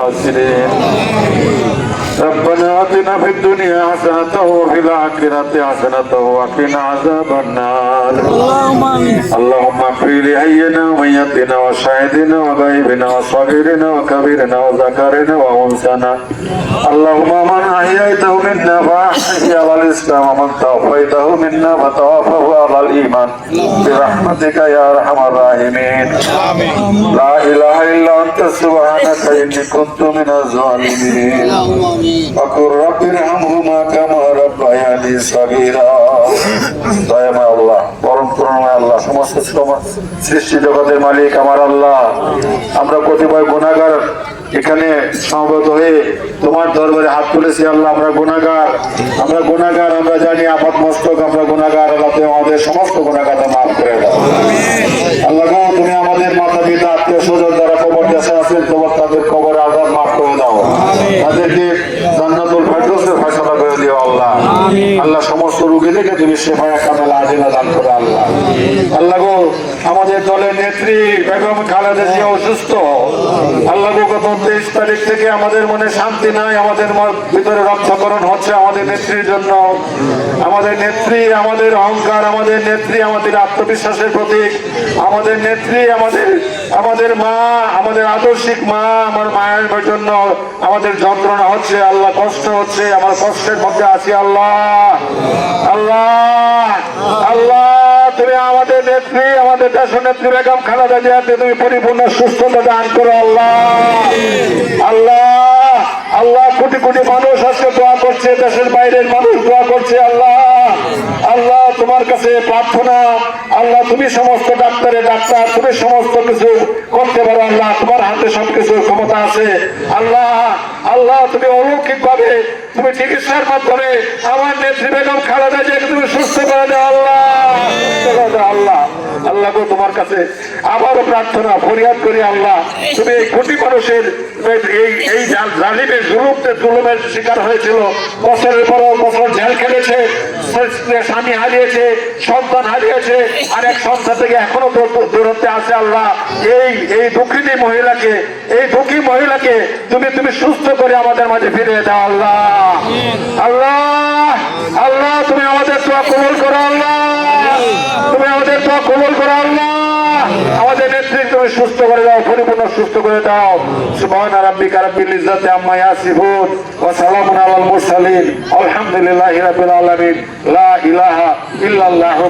الخاسرين ربنا آتنا في الدنيا حسنة وفي الآخرة حسنة وقنا عذاب النار اللهم امين اللهم اغفر لحينا وميتنا وشاهدنا وغائبنا وصغيرنا وكبيرنا وذكرنا وانثانا اللهم من احييته منا فاحيه على الاسلام ومن توفيته منا فتوفه على الايمان برحمتك يا ارحم الراحمين لا اله الا انت سبحانك اني كنت من الظالمين اللهم امين وقل رب ارحمهما كما ربياني صغيرا সৃষ্টি জগতের মালিক আমার আল্লাহ। আমরা কতিপয় গুণাগার এখানে সমবেত হয়ে তোমার দরবারে হাত তুলেছি আল্লাহ, আমরা গুণাগার। আমরা গুণাগার, আমরা জানি আপাত মস্তক আমরা গুণাগার, আল্লাহ আমাদের সমস্ত গুণাগার মাফ করে দাও আল্লাহ গো তুমি আমাদের মাতা পিতা আত্মীয় স্বজন যারা কবর দেশে আছেন তোমার তাদের কবরে আজাদ মাফ করে দাও তাদেরকে জান্নাতুল ফেরদৌসের ফয়সালা করে দিও আল্লাহ আল্লাহ সমস্ত রোগী থেকে তুমি সেবায় কামেলা আজিলা দান করে আল্লাহ। আল্লাহ গো আমাদের দলের নেত্রী বেগম খালেদা জিয়া অসুস্থ। আল্লাহ গো গত তেইশ তারিখ থেকে আমাদের মনে শান্তি নাই আমাদের ভিতরে রক্তকরণ হচ্ছে আমাদের নেত্রীর জন্য। আমাদের নেত্রী আমাদের অহংকার আমাদের নেত্রী আমাদের আত্মবিশ্বাসের প্রতীক। আমাদের নেত্রী আমাদের আমাদের মা, আমাদের আদর্শিক মা, আমার মায়ের জন্য আমাদের যন্ত্রণা হচ্ছে, আল্লাহ কষ্ট হচ্ছে, আমার কষ্টের মধ্যে আছি, আল্লাহ। আল্লাহ আল্লাহ, তুমি আমাদের নেত্রী, আমাদের দেশ নেত্রী বেগম তুমি পরিপূর্ণ সুস্থতা দান করো, আল্লাহ। আল্লাহ আল্লাহ, কোটি কোটি মানুষ আজকে দোয়া করছে, দেশের বাইরের মানুষ দোয়া করছে, আল্লাহ। আল্লাহ, তোমার কাছে আল্লাহ তুমি সমস্ত ডাক্তারের ডাক্তার, তুমি সমস্ত কিছু করতে পারো আল্লাহ, তোমার হাতে সবকিছু ক্ষমতা আছে। আল্লাহ আল্লাহ, তুমি অলৌকিক ভাবে তুমি চিকিৎসার মাধ্যমে আমার নেত্রী বেগম খালেদা জিয়াকে তুমি সুস্থ করে দাও আল্লাহ। আল্লাহ। আল্লাহ গো, তোমার কাছে আবারও প্রার্থনা, ফরিয়াদ করি আল্লাহ, তুমি এই কোটি মানুষের এই এই জালিমের জুলুমতে জুলুমের শিকার হয়েছিল। বছরের পর বছর জেল খেলেছে। স্বামী হারিয়েছে, সন্তান হারিয়েছে, আর এক সন্তান থেকে এখনও দূরত্বে আছে আল্লাহ। এই এই দুঃখিনী মহিলাকে, এই দুঃখী মহিলাকে তুমি তুমি সুস্থ করে আমাদের মাঝে ফিরিয়ে দাও আল্লাহ। আল্লাহ আল্লাহ, তুমি আমাদের তোয়া কবল করো আল্লাহ। তুমি আমাদের তোয়া কবল করো আল্লাহ। তুমি সুস্থ করে দাও, পরিপূর্ণ সুস্থ করে দাও। সুবহান রাব্বিকা রাব্বিল ইজ্জাতি আম্মা ইয়াসিফুন ওয়া সালামুন আলাল মুরসালিন। আলহামদুলিল্লাহি রাব্বিল আলামিন। লা ইলাহা ইল্লাল্লাহু